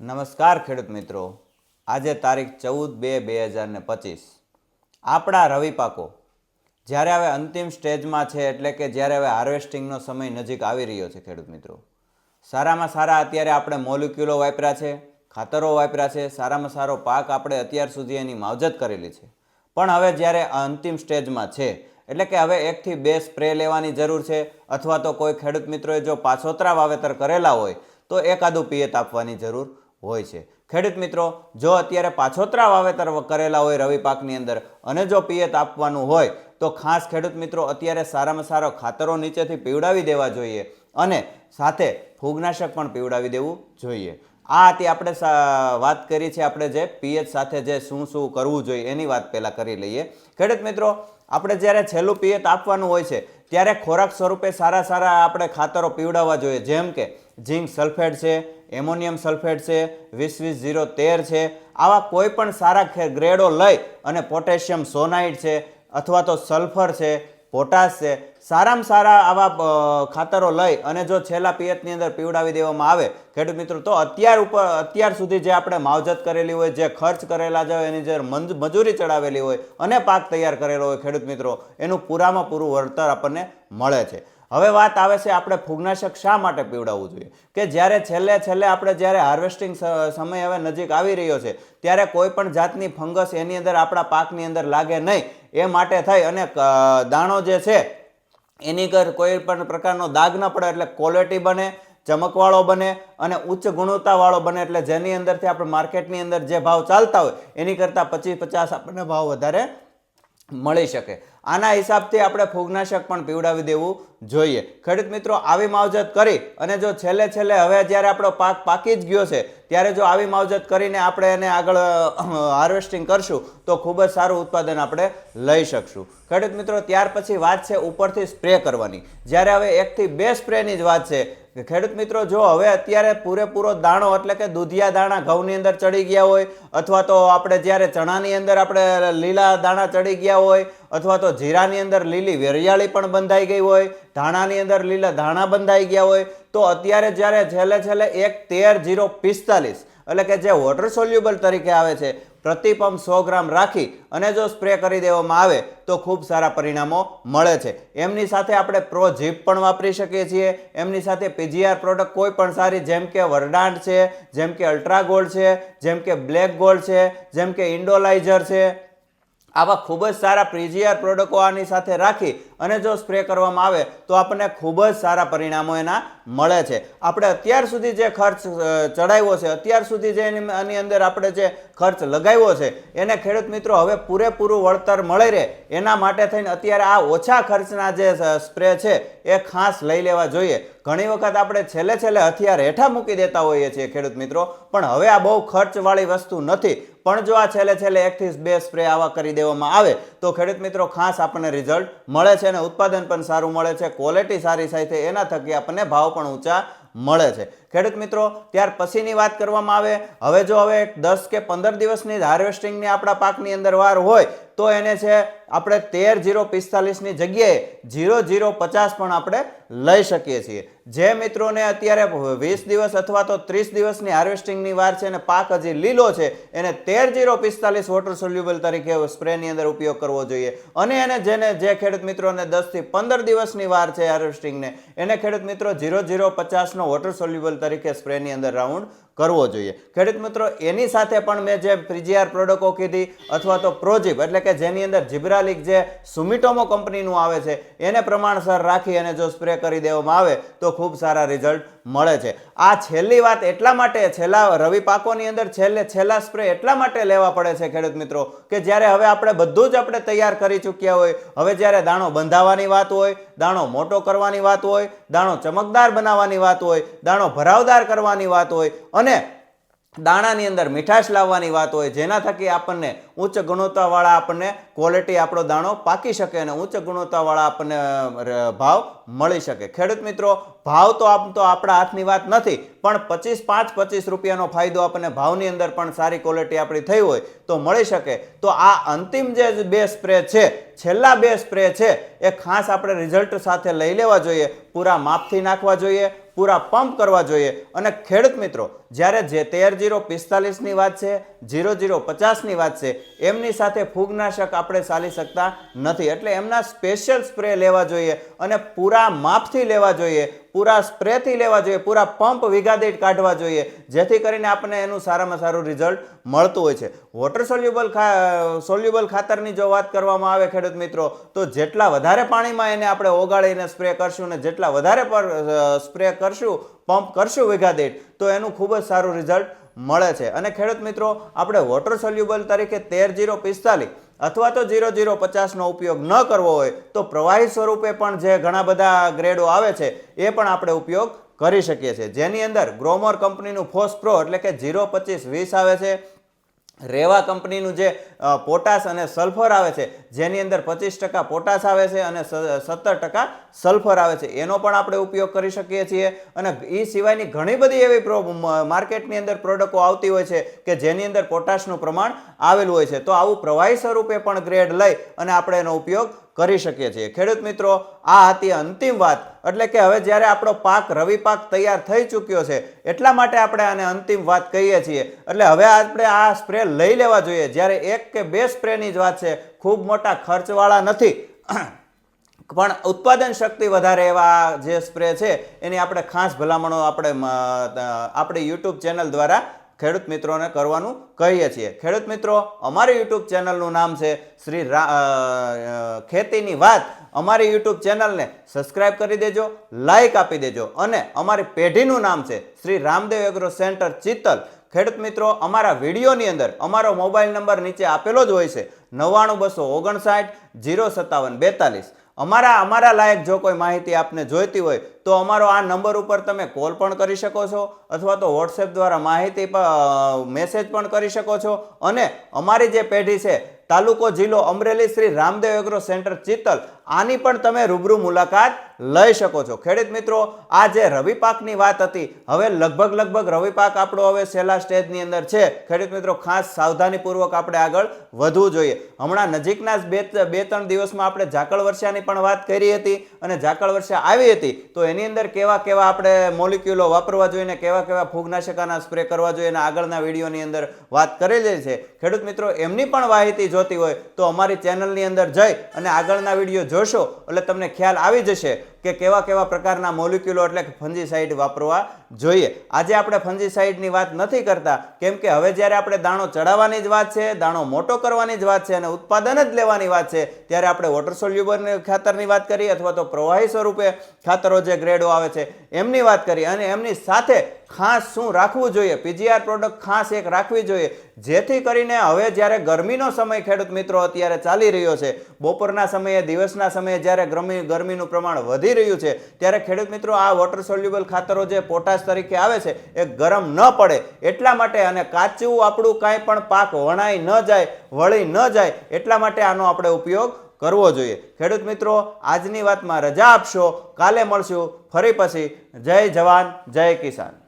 નમસ્કાર ખેડૂત મિત્રો. આજે તારીખ ચૌદ બે બે હજાર ને પચીસ. આપણા રવિ પાકો. જ્યારે હવે અંતિમ સ્ટેજમાં છે એટલે કે જ્યારે હવે હાર્વેસ્ટિંગનો સમય નજીક આવી રહ્યો છે ખેડૂત મિત્રો. સારામાં સારા અત્યારે આપણે મોલિક્યુલો વાપર્યા છે, ખાતરો વાપર્યા છે, સારામાં સારો પાક આપણે અત્યાર સુધી એની માવજત કરેલી છે. પણ હવે જ્યારે અંતિમ સ્ટેજમાં છે, એટલે કે હવે એકથી બે સ્પ્રે લેવાની જરૂર છે, અથવા તો કોઈ ખેડૂત મિત્રોએ જો પાછોતરા વાવેતર કરેલા હોય, તો એકાદું પિયત આપવાની જરૂર. હોય છે. ખેડૂત મિત્રો, જો અત્યારે પાછોતરા વાવેતર કરેલા હોય રવિ પાકની અંદર અને જો પિયત આપવાનું હોય, તો ખાસ ખેડૂત મિત્રો અત્યારે સારામાં સારો ખાતરો નીચેથી પીવડાવી દેવા જોઈએ અને સાથે ફૂગનાશક પણ પીવડાવી દેવું જોઈએ. આ હતી આપણે વાત કરી છે આપણે જે પીએચ સાથે જે શું શું કરવું જોઈએ એની વાત પહેલાં કરી લઈએ. ખેડૂત મિત્રો, આપણે જ્યારે છેલ્લું પિયત આપવાનું હોય છે, ત્યારે ખોરાક સ્વરૂપે સારા સારા આપણે ખાતરો પીવડાવવા જોઈએ. જેમ કે ઝીંક સલ્ફેટ છે, એમોનિયમ સલ્ફેટ છે, વીસ વીસ ઝીરો તેર છે. આવા કોઈ પણ સારા ગ્રેડો લઈ અને પોટેશિયમ સોનાઇટ છે અથવા તો સલ્ફર છે, પોટાશ છે, સારામાં સારા આવા ખાતરો લઈ અને જો છેલ્લા પિયતની અંદર પીવડાવી દેવામાં આવે, ખેડૂત મિત્રો, તો અત્યાર ઉપર, અત્યાર સુધી જે આપણે માવજત કરેલી હોય, જે ખર્ચ કરેલા જ એની જે મંજ- મજૂરી ચડાવેલી હોય અને પાક તૈયાર કરેલો હોય ખેડૂત મિત્રો, એનું પૂરામાં પૂરું વળતર આપણને મળે છે. હવે વાત આવે છે આપણે ફૂગનાશક શા માટે પીવડાવવું જોઈએ? કે જ્યારે છેલ્લે છેલ્લે આપણે જ્યારે હાર્વેસ્ટિંગ સમય હવે નજીક આવી રહ્યો છે, ત્યારે કોઈ પણ જાતની ફંગસ એની અંદર આપણા પાકની અંદર લાગે નહીં. એ માટે થઈ અને દાણો જે છે, એની કર કોઈ પણ પ્રકારનો દાગ ન પડે એટલે ક્વોલિટી બને, ચમકવાળો બને અને ઉચ્ચ ગુણવત્તાવાળો બને એટલે જેની અંદરથી આપણે માર્કેટની અંદર જે ભાવ ચાલતા હોય, એની કરતાં પચીસ પચાસ આપણને ભાવ વધારે મળી શકે. આના હિસાબથી આપણે ફૂગનાશક પણ પીવડાવી દેવું જોઈએ. ખેડૂત મિત્રો, આવી માવજત કરી અને જો છેલ્લે છેલ્લે હવે જ્યારે આપણો પાક પાકી જ ગયો છે, ત્યારે જો આવી માવજત કરીને આપણે એને આગળ હાર્વેસ્ટિંગ કરશું, તો ખૂબ જ સારું ઉત્પાદન આપણે લઈ શકશું. ખેડૂત મિત્રો, ત્યાર પછી વાત છે ઉપરથી સ્પ્રે કરવાની. જ્યારે હવે એકથી બે સ્પ્રેની જ વાત છે કે ખેડૂત મિત્રો, જો હવે અત્યારે પૂરેપૂરો દાણો, એટલે કે દૂધિયા દાણા ઘઉંની અંદર ચડી ગયા હોય, અથવા તો આપણે જ્યારે ચણાની અંદર આપણે લીલા દાણા ચડી ગયા હોય, અથવા તો જીરાની અંદર લીલી વેરિયાળી પણ બંધાઈ ગઈ હોય, ધાણાની અંદર લીલા ધાણા બંધાઈ ગયા હોય, તો અત્યારે જ્યારે છેલ્લે છેલ્લે એક તેર જીરો પિસ્તાલીસ, એટલે કે જે વોટર સોલ્યુબલ તરીકે આવે છે પ્રતિ પંપ સો ગ્રામ રાખી અને જો સ્પ્રે કરી દેવામાં આવે તો ખૂબ સારા પરિણામો મળે છે. એમની સાથે આપણે પ્રો જીપ પણ વાપરી શકીએ છીએ. એમની સાથે પીજીઆર પ્રોડક્ટ કોઈ પણ સારી, જેમ કે વરડાંડ છે, જેમ કે અલ્ટ્રા ગોલ્ડ છે, જેમ કે બ્લેક ગોલ્ડ છે, જેમ કે ઇન્ડોલાઇઝર છે આવા ખૂબ જ સારા પ્રીજીઆર પ્રોડક્ટો આની સાથે રાખી અને જો સ્પ્રે કરવામાં આવે તો આપણને ખૂબ જ સારા પરિણામો એના મળે છે. આપણે અત્યાર સુધી જે ખર્ચ ચડાવ્યો છે, અત્યાર સુધી જે એની અંદર આપણે જે ખર્ચ લગાવ્યો છે, એને ખેડૂત મિત્રો હવે પૂરેપૂરું વળતર મળી રહે. એના માટે થઈને અત્યારે આ ઓછા ખર્ચના જે સ્પ્રે છે એ ખાસ લઈ લેવા જોઈએ. ઘણી વખત આપણે છેલ્લે છેલ્લે હથિયાર હેઠા મૂકી દેતા હોઈએ છીએ ખેડૂત મિત્રો, પણ હવે આ બહુ ખર્ચવાળી વસ્તુ નથી. પણ જો આ છેલ્લે છેલ્લે એકથી બે સ્પ્રે આવા કરી દેવામાં આવે, તો ખેડૂત મિત્રો ખાસ આપણને રિઝલ્ટ મળે છે અને ઉત્પાદન પણ સારું મળે છે ક્વોલિટી સારી સાથે એના થકી આપણને ભાવ પણ ઊંચા મળે છે. ખેડૂત મિત્રો, ત્યાર પછીની વાત કરવામાં આવે. હવે જો હવે દસ કે પંદર દિવસની હાર્વેસ્ટિંગની આપણા પાકની અંદર વાર હોય તો એને છે આપણે તેર જીરો પિસ્તાલીસની જગ્યાએ જીરો જીરો પચાસ પણ આપણે લઈ શકીએ છીએ. જે મિત્રોને અત્યારે વીસ દિવસ અથવા તો ત્રીસ દિવસની હાર્વેસ્ટિંગની વાર છે અને પાક હજી લીલો છે, એને તેર જીરો પિસ્તાલીસ વોટર સોલ્યુબલ તરીકે સ્પ્રેની અંદર ઉપયોગ કરવો જોઈએ. અને એને જેને જે ખેડૂત મિત્રોને દસથી પંદર દિવસની વાર છે હાર્વેસ્ટિંગને, એને ખેડૂત મિત્રો જીરો જીરો પચાસનો વોટર સોલ્યુબલ તરીકે સ્પ્રેની અંદર રાઉન્ડ કરવો જોઈએ. ખેડૂત મિત્રો, એની સાથે પણ મેં જે ફ્રીજીઆર પ્રોડક્ટો કીધી અથવા તો પ્રોજીપ એટલે કે જેની અંદર જિબ્રાલિક જે સુમિટોમો કંપનીનું આવે છે, એને પ્રમાણસર રાખી અને જો સ્પ્રે કરી દેવામાં આવે, તો ખૂબ સારા રિઝલ્ટ મળે છે. આ છેલ્લી વાત એટલા માટે, છેલ્લા રવિ પાકોની અંદર છેલ્લે છેલ્લા સ્પ્રે એટલા માટે લેવા પડે છે ખેડૂત મિત્રો, કે જ્યારે હવે આપણે બધું જ આપણે તૈયાર કરી ચૂક્યા હોય, હવે જ્યારે દાણો બંધાવવાની વાત હોય, દાણો મોટો કરવાની વાત હોય, દાણો ચમકદાર બનાવવાની વાત હોય, દાણો ભરાવદાર કરવાની વાત હોય, અને દાણાની અંદર મીઠાશ લાવવાની વાત હોય, જેના થકી આપણને ઉચ્ચ ગુણવત્તાવાળા આપણને ક્વોલિટી આપણો દાણો પાકી શકે અને ઉચ્ચ ગુણવત્તાવાળા આપણને ભાવ મળી શકે. ખેડૂત મિત્રો, ભાવ તો આમ તો આપણા હાથની વાત નથી, પણ પચીસ, પાંચ, પચીસ રૂપિયાનો ફાયદો આપણને ભાવની અંદર પણ સારી ક્વોલિટી આપણી થઈ હોય, તો મળી શકે. તો આ અંતિમ જે બે સ્પ્રે છે, છેલ્લા બે સ્પ્રે છે, એ ખાસ આપણે રિઝલ્ટ સાથે લઈ લેવા જોઈએ. પૂરા માપથી નાખવા જોઈએ, પૂરા પંપ કરવા જોઈએ. અને ખેડૂત મિત્રો, જ્યારે જે તેર જીરો પિસ્તાલીસની વાત છે, જીરો જીરો પચાસની વાત છે, એમની સાથે ફૂગનાશક આપણે ચાલી શકતા નથી. એટલે એમના સ્પેશિયલ સ્પ્રે લેવા જોઈએ અને પૂરા માપથી લેવા જોઈએ, પૂરા સ્પ્રેથી લેવા જોઈએ, પૂરા પંપ વીઘા દીઠ કાઢવા જોઈએ, જેથી કરીને આપણને એનું સારામાં સારું રિઝલ્ટ મળતું હોય છે. વોટર સોલ્યુબલ ખા, સોલ્યુબલ ખાતરની જો વાત કરવામાં આવે ખેડૂત મિત્રો, તો જેટલા વધારે પાણીમાં એને આપણે ઓગાળીને સ્પ્રે કરશું ને જેટલા વધારે પર સ્પ્રે કરશું, પંપ કરશું વીઘા દીઠ, તો એનું ખૂબ જ સારું રિઝલ્ટ મળે છે. અને ખેડૂત મિત્રો, આપણે વોટર સોલ્યુબલ તરીકે તેર જીરો પિસ્તાલીસ અથવા તો જીરો જીરો પચાસનો ઉપયોગ ન કરવો હોય, તો પ્રવાહી સ્વરૂપે પણ જે ઘણા બધા ગ્રેડો આવે છે, એ પણ આપણે ઉપયોગ કરી શકીએ છીએ. જેની અંદર ગ્રોમર કંપનીનું ફોસ પ્રો એટલે કે જીરો પચીસ વીસ આવે છે રેવા કંપનીનું જે પોટાશ અને સલ્ફર આવે છે, જેની અંદર પચીસ ટકા પોટાશ આવે છે અને સત્તર ટકા સલ્ફર આવે છે, એનો પણ આપણે ઉપયોગ કરી શકીએ છીએ. અને એ સિવાયની ઘણી બધી એવી માર્કેટની અંદર પ્રોડક્ટો આવતી હોય છે કે જેની અંદર પોટાશનું પ્રમાણ આવેલું હોય છે. તો આવું પ્રવાહી સ્વરૂપે પણ ગ્રેડ લઈ અને આપણે એનો ઉપયોગ કરી શકીએ છીએ. ખેડૂત મિત્રો, આ હતી અંતિમ વાત. એટલે કે હવે જ્યારે આપણો પાક, રવિ પાક તૈયાર થઈ ચૂક્યો છે, એટલા માટે આપણે આને અંતિમ વાત કહીએ છીએ. એટલે હવે આપણે આ સ્પ્રે લઈ લેવા જોઈએ. જ્યારે એક કે બે સ્પ્રેની જ વાત છે, ખૂબ મોટા ખર્ચવાળા નથી. પણ ઉત્પાદન શક્તિ વધારે એવા જે સ્પ્રે છે, એની આપણે ખાસ ભલામણો આપણે આપણી યુટ્યુબ ચેનલ દ્વારા ખેડૂત મિત્રોને કરવાનું કહીએ છીએ. ખેડૂત મિત્રો, અમારી યુટ્યુબ ચેનલનું નામ છે શ્રી ખેતીની વાત. અમારી યુટ્યુબ ચેનલને સબસ્ક્રાઇબ કરી દેજો લાઈક આપી દેજો અને અમારી પેઢીનું નામ છે શ્રી રામદેવ એગ્રો સેન્ટર ચિત્તલ. ખેડૂત મિત્રો, અમારા વિડીયોની અંદર અમારો મોબાઈલ નંબર નીચે આપેલો જ હોય છે. નવ્વાણું બસો ઓગણસાઠ, જીરો સત્તાવન બેતાલીસ. અમારા અમારા લાયક જો કોઈ માહિતી આપને જોઈતી હોય, તો અમારો આ નંબર ઉપર તમે કોલ પણ કરી શકો છો, અથવા તો વોટ્સએપ દ્વારા માહિતી મેસેજ પણ કરી શકો છો. અને અમારી જે પેઢી છે, તાલુકો જિલ્લો અમરેલી શ્રી રામદેવ એગ્રો સેન્ટર ચિત્તલ આની પણ તમે રૂબરૂ મુલાકાત લઈ શકો છો. ખેડૂત મિત્રો આ જે રવિ પાકની વાત હતી. હવે લગભગ લગભગ રવિ પાક આપણો હવે છેલ્લા સ્ટેજની અંદર છે. ખેડૂત મિત્રો, ખાસ સાવધાનીપૂર્વક આપણે આગળ વધવું જોઈએ. હમણાં નજીકના જ બે બે ત્રણ દિવસમાં આપણે ઝાકળ વર્ષાની પણ વાત કરી હતી અને ઝાકળ વર્ષા આવી હતી. તો એની અંદર કેવા કેવા આપણે મોલિક્યુલો વાપરવા જોઈએ ને કેવા કેવા ફૂગનાશકાના સ્પ્રે કરવા જોઈએ અને આગળના વિડીયોની અંદર વાત કરેલી છે. ખેડૂત મિત્રો, એમની પણ માહિતી જોતી હોય તો અમારી ચેનલની અંદર જઈ અને આગળના વીડિયો જોશો, એટલે તમને ખ્યાલ આવી જશે કે કેવા કેવા પ્રકારના મોલિક્યુલો એટલે ફંજીસાઇડ વાપરવા જોઈએ. આજે આપણે ફંજીસાઇડની વાત નથી કરતા, કેમ કે હવે જ્યારે આપણે દાણો ચડાવવાની જ વાત છે, દાણો મોટો કરવાની જ વાત છે અને ઉત્પાદન જ લેવાની વાત છે, ત્યારે આપણે વોટર સોલ્યુબર ખાતરની વાત કરી અથવા તો પ્રવાહી સ્વરૂપે ખાતરો જે ગ્રેડો આવે છે, એમની વાત કરી અને એમની સાથે ખાસ શું રાખવું જોઈએ? પીજીઆર પ્રોડક્ટ ખાસ એક રાખવી જોઈએ. જેથી કરીને હવે જ્યારે ગરમીનો સમય ખેડૂત મિત્રો અત્યારે ચાલી રહ્યો છે, બપોરના સમયે, દિવસના સમયે જ્યારે ગરમી, ગરમીનું પ્રમાણ વધી રહ્યું છે, ત્યારે ખેડૂત મિત્રો આ વોટર સોલ્યુબલ ખાતરો જે પોટાશ તરીકે આવે છે, એ ગરમ ન પડે. એટલા માટે અને કાચું આપણું કાંઈ પણ પાક વણાઈ ન જાય, વળી ન જાય, એટલા માટે આનો આપણે ઉપયોગ કરવો જોઈએ. ખેડૂત મિત્રો, આજની વાતમાં રજા આપશો. કાલે મળશું. ફરી પછી. જય જવાન, જય કિસાન.